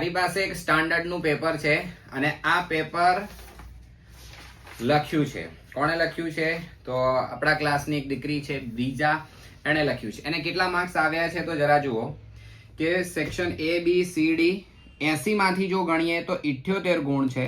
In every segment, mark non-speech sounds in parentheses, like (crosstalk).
મારી પાસે એક સ્ટાન્ડર્ડનું પેપર છે અને આ પેપર લખ્યું છે. કોણે લખ્યું છે? તો આપણા ક્લાસની એક દીકરી છે, બીજા એણે લખ્યું છે. એને કેટલા માર્ક્સ આવ્યા છે તો જરા જુઓ કે section A B C D એસી માંથી જો ગણીએ તો ઇઠ્યોતેર ગુણ છે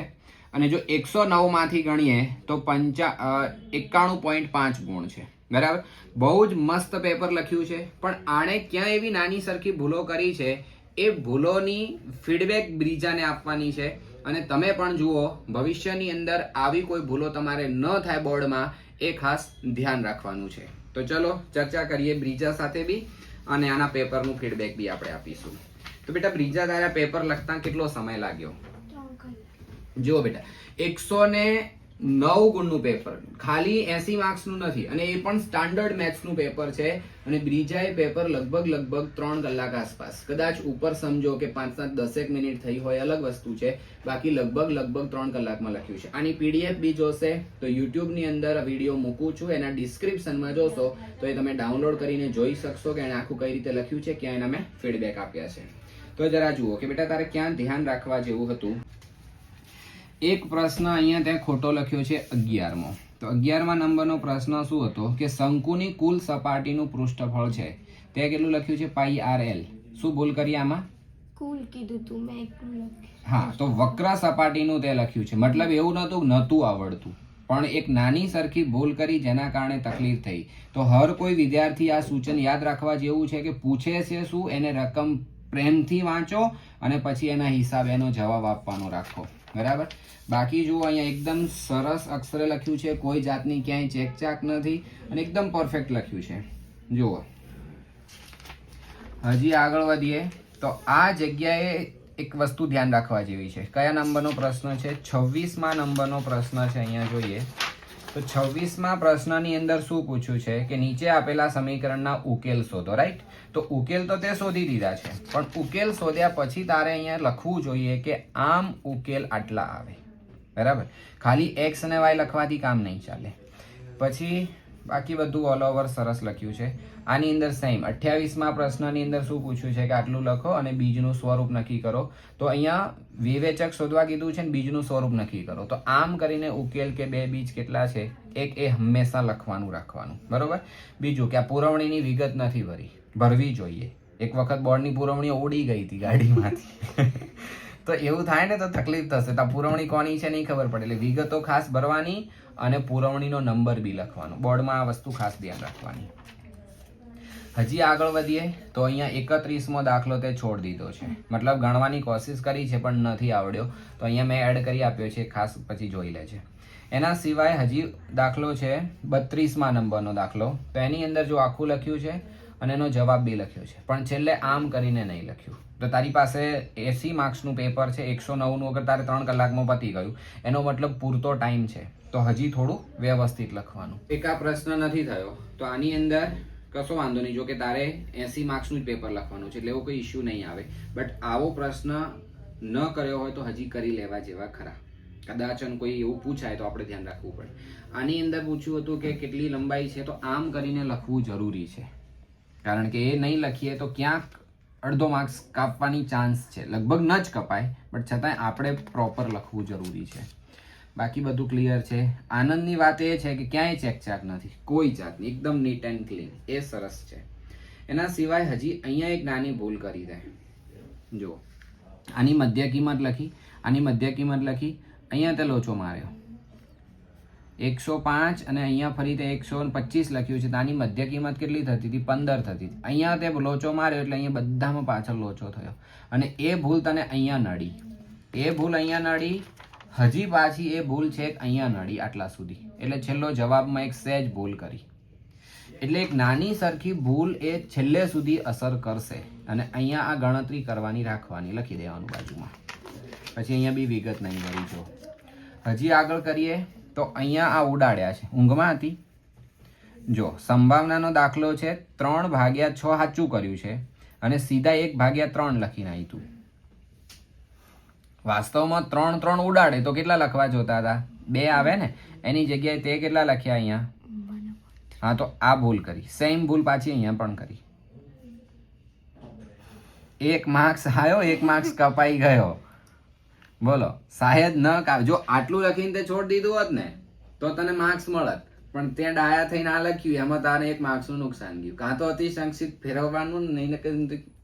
અને જો એકસો નવમાંથી ગણીએ તો પંચા એકાણું પોઈન્ટ પાંચ ગુણ છે. બરાબર? બહુ જ મસ્ત પેપર લખ્યું છે. પણ આણે ક્યાં એવી નાની સરખી ભૂલો કરી છે એ ભૂલોની ફીડબેક બ્રીજાને આપવાની છે. અને તમે પણ જુઓ ભવિષ્યની અંદર આવી કોઈ ભૂલો તમારે ન થાય બોર્ડમાં એ ખાસ ધ્યાન રાખવાનું છે. તો ચલો ચર્ચા કરીએ બ્રીજા સાથે બી અને આના પેપરનું ફીડબેક બી આપણે આપીશું. તો બેટા બ્રીજા તારા પેપર લખતા કેટલો સમય લાગ્યો? જુઓ બેટા એકસો ને નવ ગુણનું પેપર ખાલી એસી માર્ક્સનું નથી. અને એ પણ સ્ટાન્ડર્ડ મેથ્સનું પેપર છે. અને બ્રીજાએ પેપર લગભગ લગભગ ત્રણ કલાક આસપાસ. કદાચ ઉપર સમજો કે પાંચ સાત દસેક મિનિટ થઈ હોય, અલગ વસ્તુ છે. બાકી લગભગ લગભગ ત્રણ કલાકમાં લખ્યું છે. આની પીડીએફ બી જોશે, તો યુટ્યુબની અંદર વીડિયો મૂકું છું. એના ડિસ્ક્રિપ્શનમાં જોશો, તો એ તમે ડાઉનલોડ કરીને જોઈ શકશો કે એણે આખું કઈ રીતે લખ્યું છે, ક્યાં એના મેં ફીડબેક આપ્યા છે. તો જરા જુઓ કે બેટા તારે ક્યાં ધ્યાન રાખવા જેવું હતું? એક પ્રશ્ન અહીંયા ત્યાં ખોટો લખ્યો છે અગિયારમો. તો અગિયારમા નંબરનો પ્રશ્ન શું હતો કે શંકુની કુલ સપાટીનું પૃષ્ઠફળ છે. તે કેટલું લખ્યું છે? Pi R L. શું ભૂલ કરી આમાં? કુલ કીધું તું મેં હા તો વક્ર સપાટીનું તે લખ્યું છે. મતલબ એવું નહોતું નહોતું આવડતું. પણ એક નાની સરખી ભૂલ કરી જેના કારણે તકલીફ થઈ. તો હર કોઈ વિદ્યાર્થી આ સૂચન યાદ રાખવા જેવું છે કે પૂછે છે શું એને રકમ પ્રેમથી વાંચો અને પછી એના હિસાબે એનો જવાબ આપવાનો રાખો. બરાબર? બાકી જુઓ, અહીંયા એકદમ સરસ અક્ષરે લખ્યું છે, કોઈ જાતની ક્યાંય ચેકચાક નથી અને એકદમ પરફેક્ટ લખ્યું છે. જુઓ. હજી આગળ વધીએ. તો આ જગ્યાએ એક વસ્તુ ધ્યાન રાખવા જેવી છે. કયા નંબરનો પ્રશ્ન છે? છવ્વીસમાં નંબરનો પ્રશ્ન છે, અહીંયા જોઈએ. તો છવ્વીસમાં પ્રશ્નની અંદર શું પૂછ્યું છે કે નીચે આપેલા સમીકરણના ઉકેલ શોધો રાઈટ તો ઉકેલ તો તે શોધી દીધા છે, પણ ઉકેલ શોધ્યા પછી તારે અહીંયા લખવું જોઈએ કે આમ ઉકેલ આટલા આવે. બરાબર? ખાલી એક્સ અને વાય લખવાથી કામ નહીં ચાલે. પછી બાકી બધું ઓલ ઓવર સરસ લખ્યું છે. આની અંદર સેમ અઠ્યાવીસમાં પ્રશ્નની અંદર શું પૂછ્યું છે કે આટલું લખો અને બીજનું સ્વરૂપ નક્કી કરો. તો અહીંયા વિવેચક શોધવા કીધું છે ને બીજનું સ્વરૂપ નક્કી કરો. તો આમ કરીને ઉકેલ કે બે બીજ કેટલા છે? એક એ હંમેશા લખવાનું રાખવાનું. બરોબર? બીજું કે આ પુરવણીની વિગત નથી ભરી. ભરવી જોઈએ. એક વખત બોર્ડની પુરવણી ઓડી ગઈ હતી ગાડીમાંથી. (laughs) તો એવું થાય ને તો તકલીફ થશે. તો પુરવણી કોની છે નહીં ખબર પડે. એટલે વિગતો ખાસ ભરવાની અને પુરવણીનો નંબર બી લખવાનો. બોર્ડમાં આ વસ્તુ ખાસ ધ્યાન રાખવાની. હજી આગળ વધીએ તો અહીંયા એકત્રીસમો દાખલો તે છોડ દીધો છે. મતલબ ગણવાની કોશિશ કરી છે પણ નથી આવડ્યો. તો અહીંયા મેં એડ કરી આપ્યો છે, ખાસ પછી જોઈ લે છે. એના સિવાય હજી દાખલો છે, બત્રીસમાં નંબરનો દાખલો. તો એની અંદર જો આખું લખ્યું છે અને એનો જવાબ બી લખ્યો છે. પણ છેલ્લે આમ કરીને નહીં લખ્યું. તો તારી પાસે એસી માર્ક્સનું પેપર છે, એકસો નવનું, અગર તારે ત્રણ કલાકમાં પતી ગયું. એનો મતલબ પૂરતો ટાઈમ છે. તો હજી થોડું વ્યવસ્થિત લખવાનું. એક આ પ્રશ્ન નથી થયો. તો આની અંદર કશો વાંધો નહીં. જો કે તારે એસી માર્ક્સનું જ પેપર લખવાનું છે, એટલે એવો કોઈ ઇસ્યુ નહીં આવે. બટ આવો પ્રશ્ન ન કર્યો હોય તો હજી કરી લેવા જેવા ખરા. કદાચન કોઈ એવું પૂછાય તો આપણે ધ્યાન રાખવું પડે. આની અંદર પૂછ્યું હતું કે કેટલી લંબાઈ છે, તો આમ કરીને લખવું જરૂરી છે. કારણ કે એ નહીં લખીએ તો ક્યાંક અડધો માર્ક્સ કાપવાની ચાન્સ છે. લગભગ ન જ કપાય બટ છતાંય આપણે પ્રોપર લખવું જરૂરી છે. બાકી બધું ક્લિયર છે. આનંદની વાત એ છે કે ક્યાંય ચેકચાક નથી. કોઈ જાતની એકદમ નીટ એન્ડ ક્લીન એ સરસ છે. એના સિવાય હજી અહીંયા એક નાની ભૂલ કરી દે. જો આની મધ્ય કિંમત લખી, આની મધ્ય કિંમત લખી, અહીંયા તે લોચો માર્યો. એકસો પાંચ અને અહીંયા ફરી તે એકસો પચીસ લખ્યું છે. આની મધ્ય કિંમત કેટલી થતી હતી? પંદર થતી હતી. અહીંયા તે લોચો માર્યો એટલે અહીંયા બધામાં પાછળ લોચો થયો. અને એ ભૂલ તને અહીંયા નડી. એ ભૂલ અહીંયા નડી. હજી પાછી એ ભૂલ છે અહીંયા નડી આટલા સુધી. એટલે છેલ્લો જવાબમાં એક સહેજ ભૂલ કરી. એટલે એક નાની સરખી ભૂલ એ છેલ્લે સુધી અસર કરશે. અને અહીંયા આ ગણતરી કરવાની, રાખવાની લખી દેવાનું બાજુમાં. પછી અહીંયા બી વિગત નહીં મળી જો. હજી આગળ કરીએ. તો અહીંયા આ ઉડાડ્યા છે. ઊંઘમાં હતી જો, સંભાવનાનો દાખલો છે ત્રણ ભાગ્યા છ સાચું કર્યું છે અને સીધા એક ભાગ્યા ત્રણ લખીને આવ્યું વાસ્તવમાં ત્રણ ત્રણ ઉડાડે તો કેટલા લખવા જોતા હતા? બે આવે ને? એની જગ્યાએ તે કેટલા લખ્યા અહીંયા? હા, તો આ ભૂલ કરી. સેમ ભૂલ પાછી અહીંયા પણ કરી. એક માર્ક્સ આવ્યો એક માર્ક્સ કપાઈ ગયો. બોલો, શાયદ ન કાપ જો આટલું લખીને તે છોડ દીધું હોત ને, તો તને માર્ક્સ મળત. પણ ત્યાં ડાયા થઈને આ લખ્યું, એમાં તારે એક માર્ક્સનું નુકસાન ગયું. કાં તો અતિ સંક્ષિપ્ત ફેરવવાનું, નહીં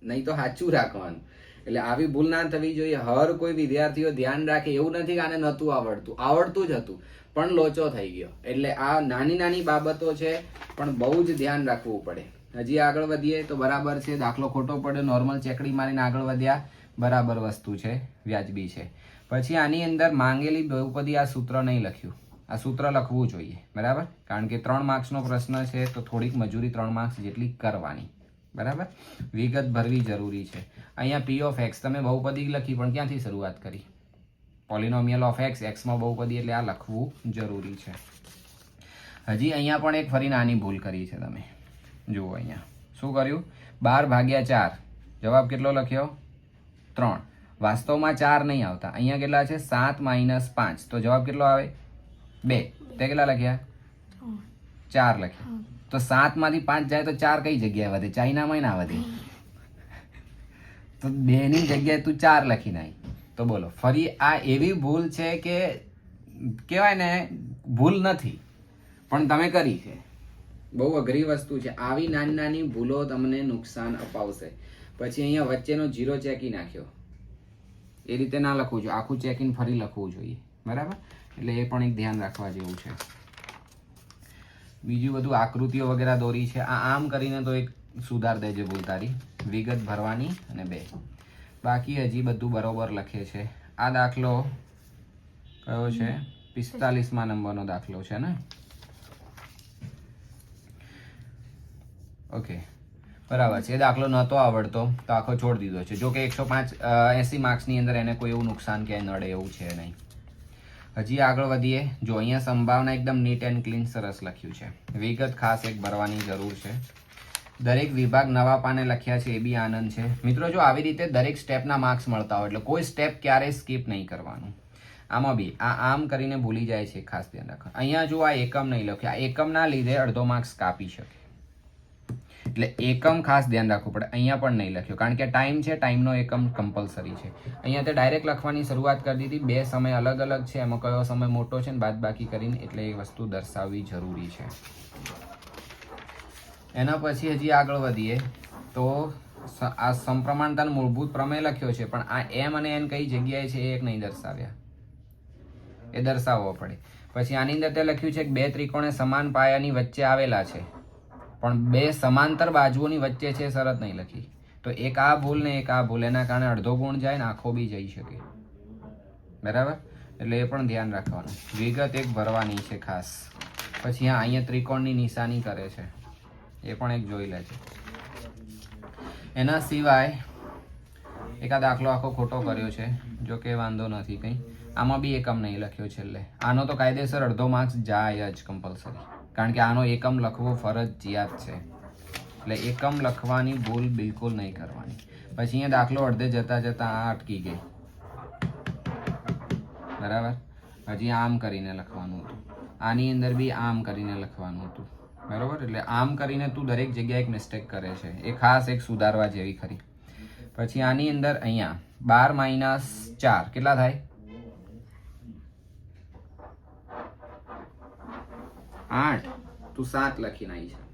નહીં તો સાચું રાખવાનું. એટલે આવી ભૂલ ના થવી જોઈએ. હર કોઈ વિદ્યાર્થીઓ ધ્યાન રાખે એવું નથી કે આને નહોતું આવડતું. આવડતું જ હતું, પણ લોચો થઈ ગયો. એટલે આ નાની નાની બાબતો છે, પણ બહુ જ ધ્યાન રાખવું પડે. હજી આગળ વધીએ તો બરાબર છે. દાખલો ખોટો પડ્યો નોર્મલ ચેકડી મારીને આગળ વધ્યા. બરાબર વસ્તુ છે, વ્યાજબી છે. પછી આની અંદર માંગેલી બહુપદી આ સૂત્ર નહીં લખ્યું. આ સૂત્ર લખવું જોઈએ, બરાબર? કારણ કે ત્રણ માર્ક્સનો પ્રશ્ન છે, તો થોડીક મજૂરી ત્રણ માર્ક્સ જેટલી કરવાની, બરાબર? વિગત ભરવી જરૂરી છે. અહીંયા પી ઓફ એક્સ તમે બહુપદી લખી પણ ક્યાંથી શરૂઆત કરી? પોલિનોમિયલ ઓફ એક્સ એક્સમાં બહુપદી એટલે આ લખવું જરૂરી છે. હજી અહીંયા પણ એક ફરી નાની ભૂલ કરી છે તમે. જુઓ અહીંયા. શું કર્યું? બાર ભાગ્યા ચાર. જવાબ કેટલો લખ્યો? ત્રણ. વાસ્તવમાં ચાર નહીં આવતા. અહીંયા કેટલા છે? સાત માઇનસ પાંચ. તો જવાબ કેટલો આવે? બે. તે કેટલા લખ્યા? ચાર લખ્યા. તો સાતમાંથી પાંચ જાય તો ચાર કઈ જગ્યાએ વધે? ચાઇનામાં ના વધે. તો બેની જગ્યાએ તું ચાર લખી નાખી. તો બોલો. ફરી આ એવી ભૂલ છે કે કહેવાય ને ભૂલ નથી. પણ તમે કરી છે. બહુ અઘરી વસ્તુ છે. આવી નાની નાની ભૂલો તમને નુકસાન અપાવશે. પછી અહીંયા વચ્ચેનો જીરો ચેકી નાખ્યો. એ રીતે ના લખવું જોઈએ. આખું ચેકિંગ ફરી લખવું જોઈએ. બરાબર? એટલે એ પણ એક ધ્યાન રાખવા જેવું છે. બીજું બધું આકૃતિઓ વગેરે દોરી છે. આ આમ કરીને તો એક સુધાર દેજે ભૂલ તારી વિગત ભરવાની અને બે. બાકી હજી બધું બરોબર લખે છે. આ દાખલો કયો છે? પિસ્તાલીસમાં નંબરનો દાખલો છે ને? ઓકે. બરાબર છે. દાખલો નહોતો આવડતો, તો આખો છોડી દીધો છે. જો કે એકસો પાંચ એસી માર્ક્સની અંદર એને કોઈ એવું નુકસાન ક્યાંય નડે એવું છે નહીં. હજી આગળ વધીએ. જો અહીંયા સંભાવના એકદમ નીટ એન્ડ ક્લીન સરસ લખ્યું છે. વિગત ખાસ એક ભરવાની જરૂર છે. દરેક વિભાગ નવા પાને લખ્યા છે, એ બી આનંદ છે. મિત્રો, જો આવી રીતે દરેક સ્ટેપના માર્ક્સ મળતા હોય, એટલે કોઈ સ્ટેપ ક્યારેય સ્કીપ નહીં કરવાનું. આમાં બી, આ આમ કરીને ભૂલી જાય છે, ખાસ ધ્યાન રાખો અહીંયા જો આ એકમ નહીં લખ્યું, આ એકમના લીધે અડધો માર્ક્સ કાપી શકે. એટલે એકમ ખાસ ધ્યાન રાખવું પડે. અહીંયા પણ નહીં લખ્યું. કારણ કે ટાઈમ છે ટાઈમનો એકમ કમ્પલસરી છે. અહીંયા તે ડાયરેક્ટ લખવાની શરૂઆત કરી દીધી. બે સમય અલગ અલગ છે. એમાં કયો સમય મોટો છે ને બાદ બાકી કરીને એટલે એ વસ્તુ દર્શાવવી જરૂરી છે. એના પછી હજી આગળ વધીએ. તો આ સમપ્રમાણતાનો મૂળભૂત પ્રમેય લખ્યો છે, પણ આ એમ અને એન કઈ જગ્યાએ છે એ એક નહીં દર્શાવ્યા. એ દર્શાવવો પડે. પછી આની અંદર તે લખ્યું છે કે બે ત્રિકોણે સમાન પાયાની વચ્ચે આવેલા છે. પણ બે સમાંતર બાજુઓની વચ્ચે છે શરત નહીં લખી. તો એક આ ભૂલ ને એક આ ભૂલ, એના કારણે અડધો ગુણ જાય ને આખો બી જઈ શકે. બરાબર? એટલે એ પણ ધ્યાન રાખવાનું. વિગત એક ભરવાની છે ખાસ. પછી હા અહીંયા ત્રિકોણની નિશાની કરે છે. એ પણ એક જોઈ લે છે એના સિવાય એક દાખલો આખો ખોટો કર્યો છે, જો કે વાંધો નથી કંઈ. આમાં બી એકમ નહીં લખ્યો છેલ્લે. આનો તો કાયદેસર અડધો માર્ક્સ જાય જ કમ્પલસરી કારણ કે આનો એકમ લખવો ફરજિયાત છે. એટલે એકમ લખવાની ભૂલ બિલકુલ નહીં કરવાની. પછી અહીંયા દાખલો અડધે જતા જતા આ અટકી ગઈ. બરાબર? હજી આમ કરીને લખવાનું હતું. આની અંદર બી આમ કરીને લખવાનું હતું. બરાબર? એટલે આમ કરીને તું દરેક જગ્યાએ એક મિસ્ટેક કરે છે. એ ખાસ એક સુધારવા જેવી ખરી. પછી આની અંદર અહીંયા બાર માઇનસ ચાર કેટલા થાય? આઠ. તું સાત લખીને આવી છે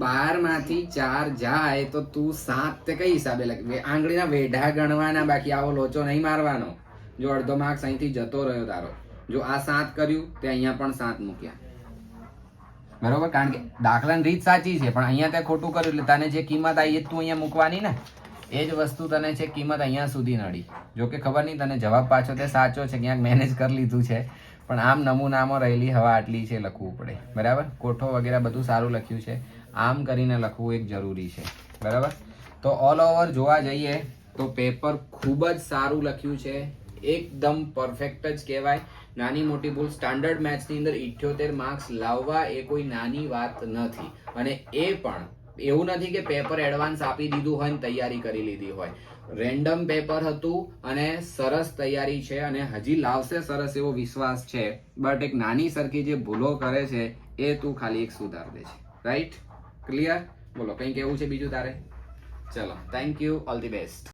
બારમાંથી ચાર જાય તો તું સાત તે કઈ હિસાબે લખી? આંગળીના વેઢા ગણવાના, બાકી આવો લોચો નહીં મારવાનો. જો અડધો માર્ક્સ અહીંથી જતો રહ્યો તારો. જો આ સાત કર્યું, તે અહીંયા પણ સાત મૂક્યા. બરોબર? કારણ કે દાખલાની રીત સાચી છે, પણ અહીંયા તે ખોટું કર્યું, એટલે તને જે કિંમત આવી એ તું અહીંયા મૂકવાની ને? એ જ વસ્તુ તને છે કિંમત અહીંયા સુધી નડી. જો કે ખબર નહીં તને જવાબ પાછો તે સાચો છે ક્યાંક મેનેજ કરી લીધું છે. પણ આમ નમૂનામાં રહેલી હવા આટલી છે લખવું પડે. બરાબર? કોઠો વગેરે બધું સારું લખ્યું છે. આમ કરીને લખવું એક જરૂરી છે. બરાબર? તો ઓલ ઓવર જોવા જઈએ તો પેપર ખૂબ જ સારું લખ્યું છે. એકદમ પરફેક્ટ જ કહેવાય. નાની મોટી ભૂલ. સ્ટાન્ડર્ડ મેથ્સની અંદર ઇઠ્યોતેર માર્ક્સ લાવવા એ કોઈ નાની વાત નથી. અને એ પણ એવું નથી કે પેપર એડવાન્સ આપી દીધું હોય ને તૈયારી કરી લીધી હોય. રેન્ડમ પેપર હતું અને સરસ તૈયારી છે અને હજી લાવશે સરસ એવો વિશ્વાસ છે. બટ એક નાની સરખી જે ભૂલો કરે છે, એ તું ખાલી એક સુધાર દે છે. રાઈટ ક્લિયર બોલો કંઈ કેવું છે બીજું તારે? ચલો thank you all the best